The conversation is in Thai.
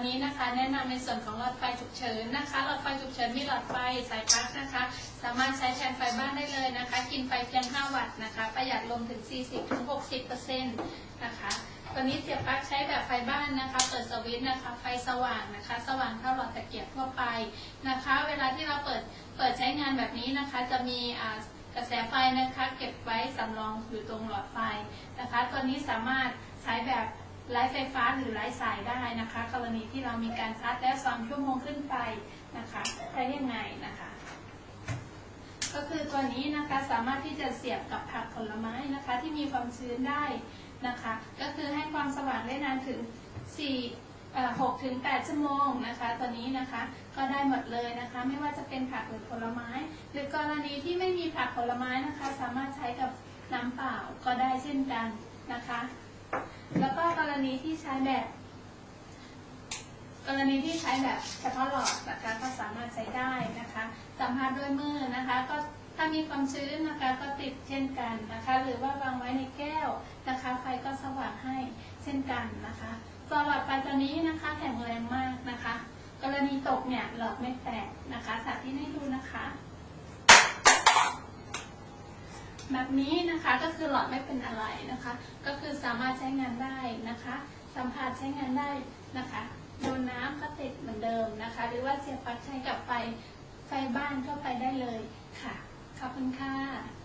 วันนี้นะคะ แนะนำในส่วนของหลอดไฟฉุกเฉินนะคะหลอดไฟฉุกเฉินมีหลอดไฟสายปลั๊กนะคะ สามารถใช้แทนไฟบ้านได้เลยนะคะ กินไฟเพียง 5 วัตต์นะคะ ประหยัดลมถึง 40-60%นะคะตัวนี้เสียบปลั๊กใช้แบบไฟบ้านนะคะ เปิดสวิตช์นะคะ ไฟสว่างนะคะ สว่างเท่าหลอดตะเกียบทั่วไปนะคะ เวลาที่เราเปิดเปิดใช้งานแบบนี้นะคะ จะมีกระแสไฟนะคะ เก็บไว้สำรองอยู่ตรงหลอดไฟนะคะ ตัวนี้สามารถใช้แบบ ไร้ไฟฟ้าหรือไร้สายได้นะคะ กรณีที่เรามีการชาร์จแล้วสองชั่วโมงขึ้นไปนะคะใช้ยังไงนะคะ ก็คือตัวนี้นะคะสามารถที่จะเสียบกับผักผลไม้นะคะ ที่มีความชื้นได้นะคะ ก็คือให้ความสว่างได้นานถึง4เอ่อ6ถึง8ชั่วโมงนะคะตัวนี้นะคะก็ได้หมดเลยนะคะ ไม่ว่าจะเป็นผักหรือผลไม้ หรือกรณีที่ไม่มีผักผลไม้นะคะ สามารถใช้กับน้ำเปล่าก็ได้เช่นกันนะคะ แล้วก็กรณีที่ใช้แบบ กรณีที่ใช้แบบเฉพาะหลอดนะคะก็สามารถใช้ได้นะคะสัมผัสด้วยมือนะคะ ก็ถ้ามีความชื้นนะคะก็ติดเช่นกันนะคะ หรือว่าวางไว้ในแก้วนะคะไฟก็สว่างให้เช่นกันนะคะตัวหลอดไฟตัวนี้นะคะแข็งแรงมากนะคะ กรณีตกเนี่ยหลอดไม่แตกนะคะสาธิตให้ดูนะคะ แบบนี้นะคะก็คือหลอดไม่เป็นอะไรนะคะ ก็คือสามารถใช้งานได้นะคะ สัมผัสใช้งานได้นะคะโดนน้ำก็ติดเหมือนเดิมนะคะ หรือว่าเสียบปลั๊กใช้กับไฟไฟบ้านเข้าไปได้เลยค่ะขอบคุณค่ะ